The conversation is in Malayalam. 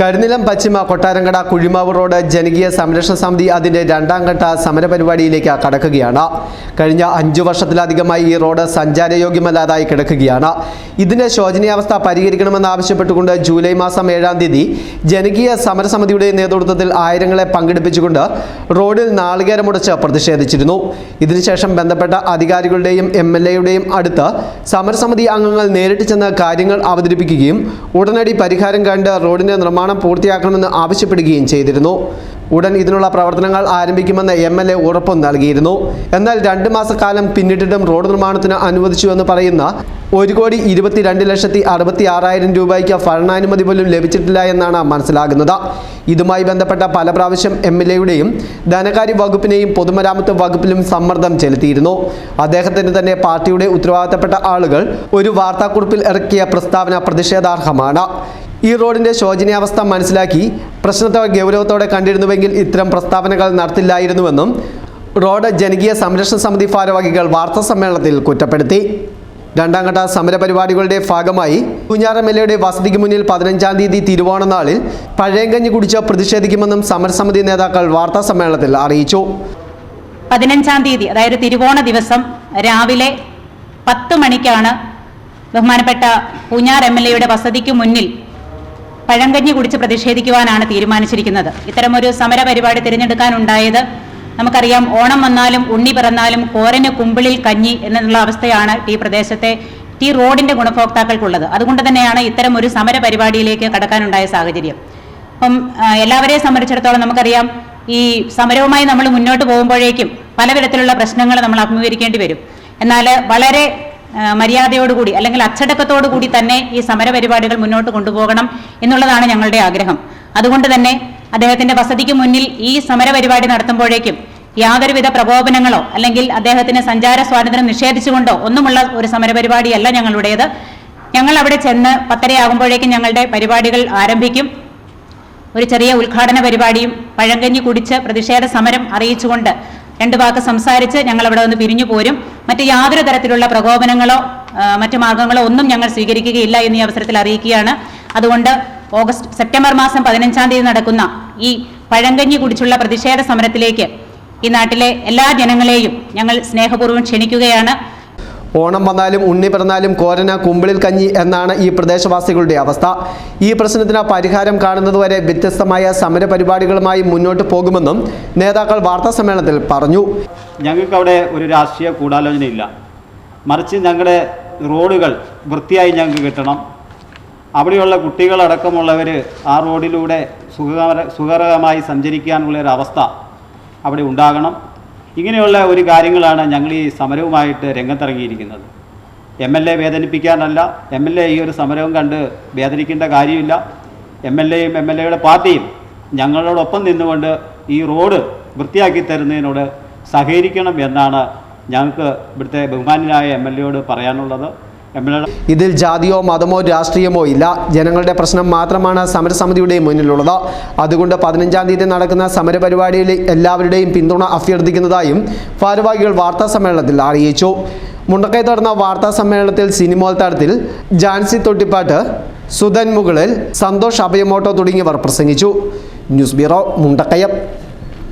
കരിനിലം പശ്ചിമ കൊട്ടാരങ്കട കുഴിമാവ് റോഡ് ജനകീയ സംരക്ഷണ സമിതി അതിന്റെ രണ്ടാം ഘട്ട സമരപരിപാടിയിലേക്ക് കടക്കുകയാണ്. കഴിഞ്ഞ അഞ്ചു വർഷത്തിലധികമായി ഈ റോഡ് സഞ്ചാരയോഗ്യമല്ലാതായി കിടക്കുകയാണ്. ഇതിന്റെ ശോചനീയാവസ്ഥ പരിഹരിക്കണമെന്ന് ആവശ്യപ്പെട്ടുകൊണ്ട് ജൂലൈ മാസം ഏഴാം തീയതി ജനകീയ സമരസമിതിയുടെ നേതൃത്വത്തിൽ ആയിരങ്ങളെ പങ്കെടുപ്പിച്ചുകൊണ്ട് റോഡിൽ നാളികേരമുടച്ച് പ്രതിഷേധിച്ചിരുന്നു. ഇതിനുശേഷം ബന്ധപ്പെട്ട അധികാരികളുടെയും എം എൽ എയുടെയും അടുത്ത് സമരസമിതി അംഗങ്ങൾ നേരിട്ട് ചെന്ന് കാര്യങ്ങൾ അവതരിപ്പിക്കുകയും ഉടനടി പരിഹാരം കണ്ട് റോഡിന്റെ നിർമ്മാണം പൂർത്തിയാക്കണമെന്ന് ആവശ്യപ്പെടുകയും ചെയ്തിരുന്നു. ഉടൻ ഇതിനുള്ള പ്രവർത്തനങ്ങൾ ആരംഭിക്കുമെന്ന് എം എൽ എ ഉറപ്പും നൽകിയിരുന്നു. എന്നാൽ രണ്ട് മാസക്കാലം പിന്നിട്ടിട്ടും റോഡ് നിർമ്മാണത്തിന് അനുവദിച്ചുവെന്ന് പറയുന്ന ഒരു കോടി ഇരുപത്തിരണ്ട് ലക്ഷത്തി അറുപത്തി ആറായിരം രൂപയ്ക്ക് ഭരണാനുമതി പോലും ലഭിച്ചിട്ടില്ല എന്നാണ് മനസ്സിലാകുന്നത്. ഇതുമായി ബന്ധപ്പെട്ട പല പ്രാവശ്യം എം എൽ എയുടെയും ധനകാര്യ വകുപ്പിനെയും പൊതുമരാമത്ത് വകുപ്പിലും സമ്മർദ്ദം ചെലുത്തിയിരുന്നു. അദ്ദേഹത്തിന് തന്നെ പാർട്ടിയുടെ ഉത്തരവാദിത്തപ്പെട്ട ആളുകൾ ഒരു വാർത്താക്കുറിപ്പിൽ ഇറക്കിയ പ്രസ്താവന പ്രതിഷേധാർഹമാണ്. ഈ റോഡിന്റെ ശോചനീയാവസ്ഥ മനസ്സിലാക്കി പ്രശ്നത്തെ ഗൗരവത്തോടെ കണ്ടിരുന്നുവെങ്കിൽ ഇത്തരം പ്രസ്താവനകൾ നടത്തില്ലായിരുന്നുവെന്നും റോഡ് ജനകീയ സംരക്ഷണ സമിതി ഭാരവാഹികൾ വാർത്താ സമ്മേളനത്തിൽ കുറ്റപ്പെടുത്തി. രണ്ടാം ഘട്ട സമരപരിപാടികളുടെ ഭാഗമായി കുഞ്ഞാർ എം എൽ എയുടെ വസതിക്ക് മുന്നിൽ പതിനഞ്ചാം തീയതി തിരുവോണ നാളിൽ പഴയങ്കഞ്ഞി കുടിച്ച് പ്രതിഷേധിക്കുമെന്നും സമരസമിതി നേതാക്കൾ വാർത്താ സമ്മേളനത്തിൽ അറിയിച്ചു. പതിനഞ്ചാം തീയതി അതായത് തിരുവോണ ദിവസം രാവിലെ പത്ത് മണിക്കാണ് ബഹുമാനപ്പെട്ട പൂഞ്ഞാർ എം എൽ എയുടെ വസതിക്ക് മുന്നിൽ പഴങ്കഞ്ഞി കുടിച്ച് പ്രതിഷേധിക്കുവാനാണ് തീരുമാനിച്ചിരിക്കുന്നത്. ഇത്തരമൊരു സമര പരിപാടി തിരഞ്ഞെടുക്കാനുണ്ടായത് നമുക്കറിയാം ഓണം വന്നാലും ഉണ്ണി പിറന്നാലും കോരന് കുമ്പിളിൽ കഞ്ഞി എന്നുള്ള അവസ്ഥയാണ് ഈ പ്രദേശത്തെ ടി റോഡിന്റെ ഗുണഭോക്താക്കൾക്കുള്ളത്. അതുകൊണ്ട് തന്നെയാണ് ഇത്തരം ഒരു സമര പരിപാടിയിലേക്ക് കടക്കാനുണ്ടായ സാഹചര്യം. അപ്പം എല്ലാവരെയും സംബന്ധിച്ചിടത്തോളം നമുക്കറിയാം ഈ സമരവുമായി നമ്മൾ മുന്നോട്ട് പോകുമ്പോഴേക്കും പലവിധത്തിലുള്ള പ്രശ്നങ്ങൾ നമ്മൾ അഭിമുഖീകരിക്കേണ്ടി വരും. എന്നാൽ വളരെ മര്യാദയോടുകൂടി അല്ലെങ്കിൽ അച്ചടക്കത്തോടുകൂടി തന്നെ ഈ സമര പരിപാടികൾ മുന്നോട്ട് കൊണ്ടുപോകണം എന്നുള്ളതാണ് ഞങ്ങളുടെ ആഗ്രഹം. അതുകൊണ്ട് തന്നെ അദ്ദേഹത്തിന്റെ വസതിക്ക് മുന്നിൽ ഈ സമര പരിപാടി നടത്തുമ്പോഴേക്കും യാതൊരുവിധ പ്രകോപനങ്ങളോ അല്ലെങ്കിൽ അദ്ദേഹത്തിന് സഞ്ചാര സ്വാതന്ത്ര്യം നിഷേധിച്ചുകൊണ്ടോ ഒന്നുമുള്ള ഒരു സമരപരിപാടിയല്ല ഞങ്ങളുടേത്. ഞങ്ങൾ അവിടെ ചെന്ന് പത്തരയാകുമ്പോഴേക്കും ഞങ്ങളുടെ പരിപാടികൾ ആരംഭിക്കും. ഒരു ചെറിയ ഉദ്ഘാടന പരിപാടിയും പഴങ്കഞ്ഞി കുടിച്ച് പ്രതിഷേധ സമരം അറിയിച്ചുകൊണ്ട് രണ്ട് വാക്ക് സംസാരിച്ച് ഞങ്ങൾ അവിടെ വന്ന് പിരിഞ്ഞു പോരും. മറ്റ് യാതൊരു തരത്തിലുള്ള പ്രകോപനങ്ങളോ മറ്റു മാർഗങ്ങളോ ഒന്നും ഞങ്ങൾ സ്വീകരിക്കുകയില്ല എന്ന് ഈ അവസരത്തിൽ അറിയിക്കുകയാണ്. അതുകൊണ്ട് ഓഗസ്റ്റ് സെപ്റ്റംബർ മാസം പതിനഞ്ചാം തീയതി നടക്കുന്ന ഈ പഴങ്കഞ്ഞി കുടിച്ചുള്ള പ്രതിഷേധ സമരത്തിലേക്ക് ഈ നാട്ടിലെ എല്ലാ ജനങ്ങളെയും ഞങ്ങൾ സ്നേഹപൂർവം ക്ഷണിക്കുകയാണ്. ഓണം വന്നാലും ഉണ്ണി പിറന്നാലും കോരന കുമ്പിളിൽ കഞ്ഞി എന്നാണ് ഈ പ്രദേശവാസികളുടെ അവസ്ഥ. ഈ പ്രശ്നത്തിന് പരിഹാരം കാണുന്നതുവരെ വ്യത്യസ്തമായ സമരപരിപാടികളുമായി മുന്നോട്ട് പോകുമെന്നും നേതാക്കൾ വാർത്താ സമ്മേളനത്തിൽ പറഞ്ഞു. ഞങ്ങൾക്ക് അവിടെ ഒരു രാഷ്ട്രീയ ഗൂഢാലോചനയില്ല. മറിച്ച് ഞങ്ങളുടെ റോഡുകൾ വൃത്തിയായി ഞങ്ങൾക്ക് കിട്ടണം. അവിടെയുള്ള കുട്ടികളടക്കമുള്ളവർ ആ റോഡിലൂടെ സുഖകര സുഖകരമായി സഞ്ചരിക്കാനുള്ള ഒരു അവസ്ഥ അവിടെ ഉണ്ടാകണം. ഇങ്ങനെയുള്ള ഒരു കാര്യങ്ങളാണ് ഞങ്ങൾ ഈ സമരവുമായിട്ട് രംഗത്തിറങ്ങിയിരിക്കുന്നത്. എം എൽ എ വേദനിപ്പിക്കാനല്ല എം എൽ എ ഈ ഒരു സമരവും കണ്ട് വേദനിക്കേണ്ട കാര്യമില്ല. എം എൽ എയും എം എൽ എയുടെ പാർട്ടിയും ഞങ്ങളോടൊപ്പം നിന്നുകൊണ്ട് ഈ റോഡ് വൃത്തിയാക്കി തരുന്നതിനോട് സഹകരിക്കണം എന്നാണ് ഞങ്ങൾക്ക് ഇവിടുത്തെ ബഹുമാനായ എം എൽ എയോട് പറയാനുള്ളത്. ഇതിൽ ജാതിയോ മതമോ രാഷ്ട്രീയമോ ഇല്ല. ജനങ്ങളുടെ പ്രശ്നം മാത്രമാണ് സമരസമിതിയുടെ മുന്നിലുള്ളത്. അതുകൊണ്ട് പതിനഞ്ചാം തീയതി നടക്കുന്ന സമരപരിപാടിയിൽ എല്ലാവരുടെയും പിന്തുണ അഭ്യർത്ഥിക്കുന്നതായും ഭാരവാഹികൾ വാർത്താ സമ്മേളനത്തിൽ അറിയിച്ചു. മുണ്ടക്കൈ നടന്ന വാർത്താ സമ്മേളനത്തിൽ ജാൻസി തൊട്ടിപ്പാട്ട് സുധൻ മുകളിൽ സന്തോഷ് അഭയമോട്ടോ തുടങ്ങിയവർ പ്രസംഗിച്ചു. News bureau Mundakayam.